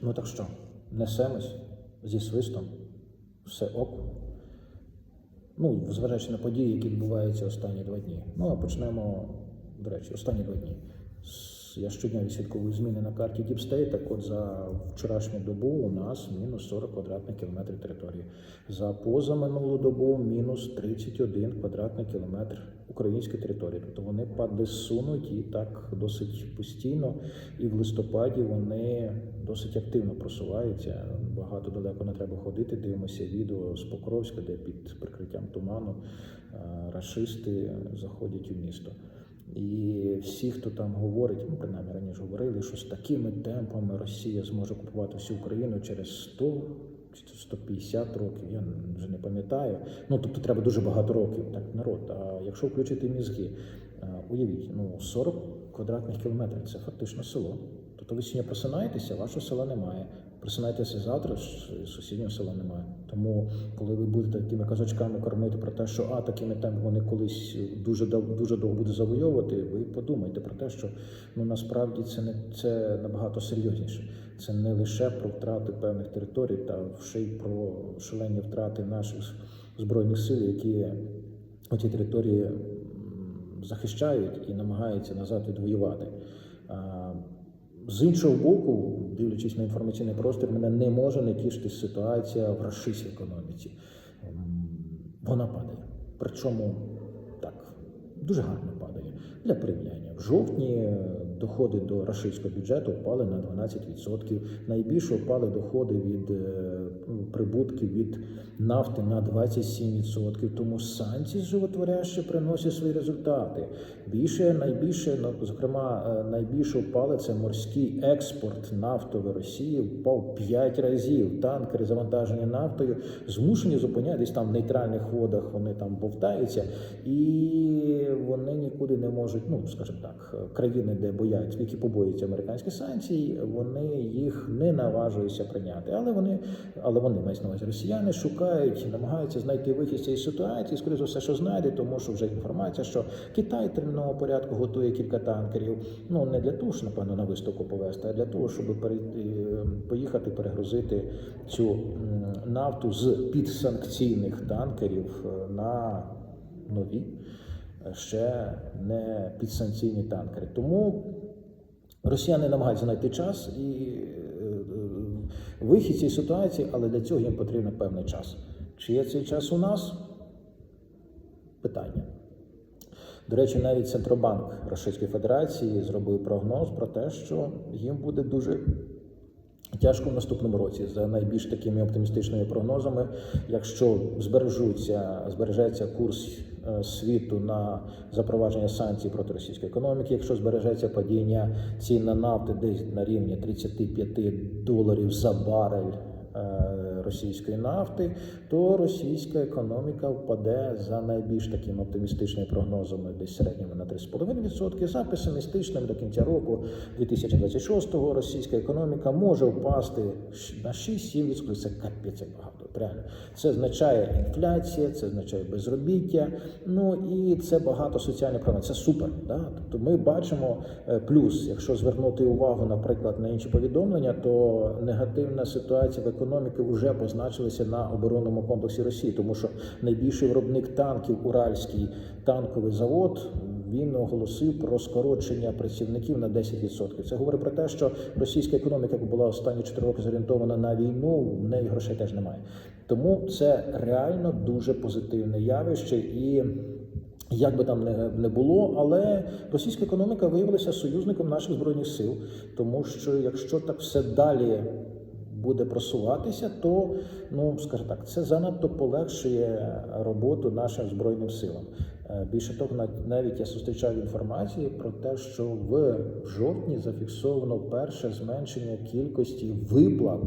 Ну так що, несемось зі свистом, все ок. Ну, зважаючи на події, які відбуваються останні два дні. Ну, а почнемо, до речі, останні два дні. Я щодня відслідковую зміни на карті State, так от за вчорашню добу у нас мінус 40 квадратних кілометрів території. За позаминулу добу мінус 31 квадратний кілометр української території. Тобто вони падли сунуть і так досить постійно. І в листопаді вони досить активно просуваються. Багато далеко не треба ходити. Дивимося відео з Покровська, де під прикриттям туману е, рашисти заходять у місто. І всі, хто там говорить, ну принаймні раніше говорили, що з такими темпами Росія зможе купувати всю Україну через 100 чи 150 років, я вже не пам'ятаю. Ну тобто треба дуже багато років, так народ. А якщо включити мізги, уявіть, ну 40 квадратних кілометрів це фактично село. Тобто ви сьогодні просинаєтеся, вашого села немає. Просинаєтеся завтра, сусіднього села немає. Тому, коли ви будете такими казочками кормити про те, що а такими темпами вони колись дуже дуже довго будуть завойовувати, ви подумайте про те, що ну насправді це не це набагато серйозніше. Це не лише про втрати певних територій, та ще й про шалені втрати наших збройних сил, які оці території захищають і намагаються назад відвоювати. З іншого боку, дивлячись на інформаційний простір, мене не може не тішити ситуація в рашистській економіці. Ем, Вона падає. Причому так, дуже гарно падає. Для порівняння. В жовтні е, доходи до рашистського бюджету впали на 12%. Найбільше впали доходи від е, прибутків від нафти на 27%. Тому санкції животворяще приносять свої результати. Більше, найбільше, ну, зокрема, е, найбільше впали це морський експорт нафтової Росії, впав 5 разів. Танкери завантажені нафтою змушені зупиняти десь там в нейтральних водах. Вони там бовтаються, і вони нікуди не можуть. Ну скажімо так, країни, де бояться, які побоюються американських санкцій, вони їх не наважуються прийняти. Але вони, але вони мають на увазі росіяни, шукають, намагаються знайти вихід з цієї ситуації. Скоріше за все, що знайде, тому що вже інформація, що Китай термінового порядку готує кілька танкерів. Ну не для того, щоб напевно на виставку повезти, а для того, щоб перейти, е, поїхати перегрузити цю нафту з підсанкційних танкерів е, на нові, ще не підсанкційні танкери. Тому росіяни намагаються знайти час і е, е, вихід цієї ситуації, але для цього їм потрібен певний час. Чи є цей час у нас? Питання. До речі, навіть Центробанк Російської Федерації зробив прогноз про те, що їм буде дуже тяжко в наступному році за найбільш такими оптимістичними прогнозами. Якщо збережуться, збережеться курс е, світу на запровадження санкцій проти російської економіки, якщо збережеться падіння цін на нафти десь на рівні 35 доларів за барель е, російської нафти, то російська економіка впаде за найбільш такими оптимістичними прогнозами, десь середніми на 3,5%. За песимістичним до кінця року 2026-го російська економіка може впасти на 6-7%. Це капець багато. Реально, це означає інфляція, це означає безробіття. Ну і це багато соціальних проблем. Це супер. Да? Тобто ми бачимо е, плюс, якщо звернути увагу, наприклад, на інші повідомлення, то негативна ситуація в економіці вже позначилася на оборонному комплексі Росії, тому що найбільший виробник танків Уральський танковий завод. Він оголосив про скорочення працівників на 10%. Це говорить про те, що російська економіка, яка була останні 4 роки зорієнтована на війну, в неї грошей теж немає. Тому це реально дуже позитивне явище і. Як би там не було, але російська економіка виявилася союзником наших збройних сил, тому що якщо так все далі буде просуватися, то ну скажімо так, це занадто полегшує роботу нашим збройним силам. Е, Більше того, навіть я зустрічав інформацію про те, що в жовтні зафіксовано перше зменшення кількості виплат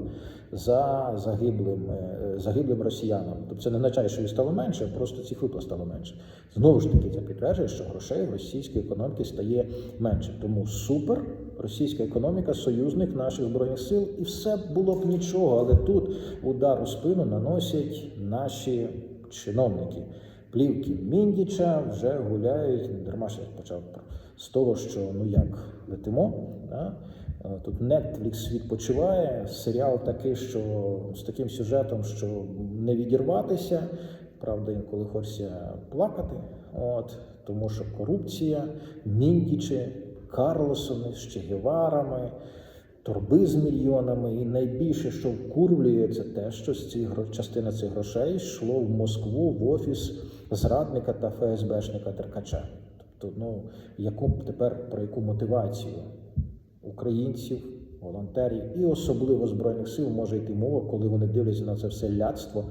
за загиблим, е, загиблим росіянам. Тобто це не означає, що їх стало менше, просто цих виплат стало менше. Знову ж таки, це підтверджує, що грошей в російській економіці стає менше. Тому супер, російська економіка, союзник наших збройних сил, і все було б нічого. Але тут удар у спину наносять наші чиновники. Плівки Міндіча вже гуляють, дарма ще почав з того, що ну як летимо. Да? Е, Тут Netflix відпочиває, серіал такий, що з таким сюжетом, що не відірватися. Правда, інколи хочеться плакати. От, тому що корупція, міндічі, Карлосони з Чегеварами, торби з мільйонами. І найбільше, що вкурвлює, те, що з цих частина цих грошей йшло в Москву в офіс зрадника та ФСБшника Теркача. Тобто, ну яку тепер про яку мотивацію українців, волонтерів і особливо збройних сил може йти мова, коли вони дивляться на це все ляцтво,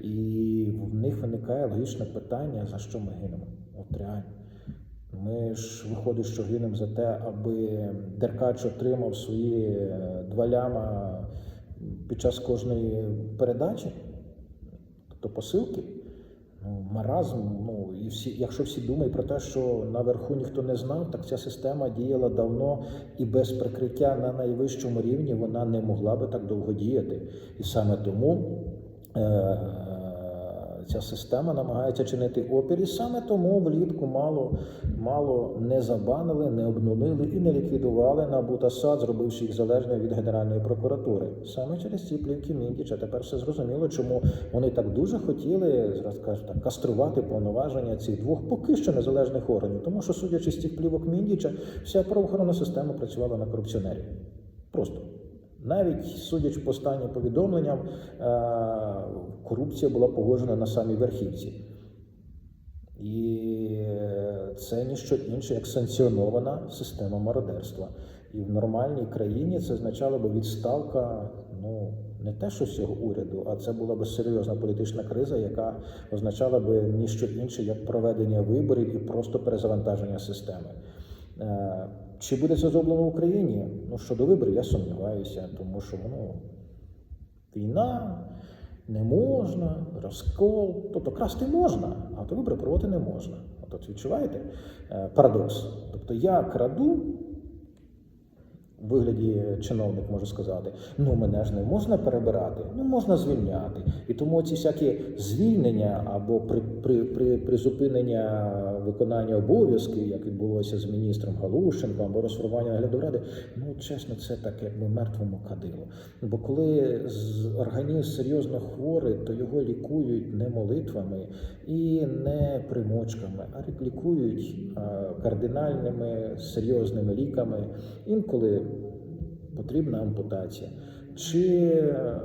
і в них виникає логічне питання: за що ми гинемо? От реально. Ми ж виходить, що гинемо за те, аби Деркач отримав свої е, два ляма під час кожної передачі, тобто посилки. Ну, маразм, ну і всі, якщо всі думають про те, що наверху ніхто не знав, так ця система діяла давно і без прикриття на найвищому рівні вона не могла би так довго діяти. І саме тому е- ця система намагається чинити опір, і саме тому влітку мало, мало не забанили, не обнулили і не ліквідували НАБУ та САД, зробивши їх залежними від Генеральної прокуратури. Саме через ці плівки Міндіча тепер все зрозуміло, чому вони так дуже хотіли зараз так, каструвати повноваження цих двох поки що незалежних органів. Тому що, судячи з цих плівок Міндіча, вся правоохоронна система працювала на корупціонерів. Просто. Навіть судячи по останнім повідомленням, е, корупція була погоджена на самій верхівці. І це ніщо інше, як санкціонована система мародерства. І в нормальній країні це означало би відставка, ну не те, що всього уряду, а це була б серйозна політична криза, яка означала би ніщо інше, як проведення виборів і просто перезавантаження системи. Чи буде це зроблено в Україні? Ну щодо виборів, я сумніваюся, тому що ну, війна не можна, розкол, тобто красти можна, а то вибори проводити не можна. От відчуваєте е, парадокс? Тобто я краду. Вигляді чиновник може сказати, ну мене ж не можна перебирати, ну можна звільняти. І тому ці всякі звільнення або при, при, при, призупинення виконання обов'язків, як відбулося з міністром Галушенком, або розформування нагляду ради, ну чесно, це так якби мертвому кадилу. Бо коли організм серйозно хворий, то його лікують не молитвами і не примочками, а лікують кардинальними серйозними ліками. Інколи потрібна ампутація. Чи е,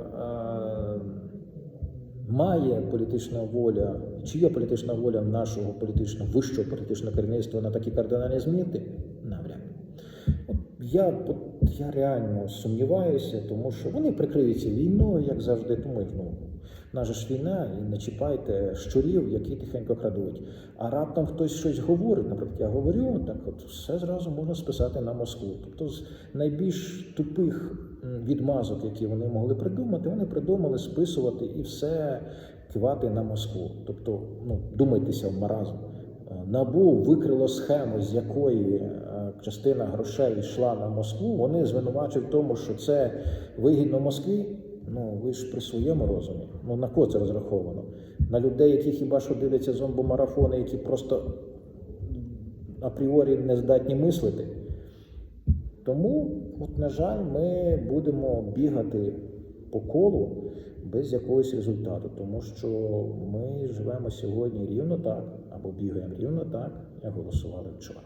має політична воля, чи є політична воля нашого політичного вищого політичного керівництва на такі кардинальні зміни? Навряд. Я, я реально сумніваюся, тому що вони прикриються війною, як завжди. Тому ну, наша ж війна, і не чіпайте щурів, які тихенько крадуть. А раптом хтось щось говорить, наприклад, я говорю, так от все зразу можна списати на Москву. Тобто з найбільш тупих відмазок, які вони могли придумати, вони придумали списувати і все кивати на Москву. Тобто, ну, думайтеся в маразм. Е, Набу викрило схему, з якої е, частина грошей йшла на Москву. Вони звинувачують в тому, що це вигідно Москві. Ну ви ж при своєму розумі. Ну на кого це розраховано? На людей, які хіба що дивляться зомбомарафони, які просто апріорі не здатні мислити. Тому, от, на жаль, ми будемо бігати по колу без якогось результату, тому що ми живемо сьогодні рівно так, або бігаємо рівно так, як голосували вчора.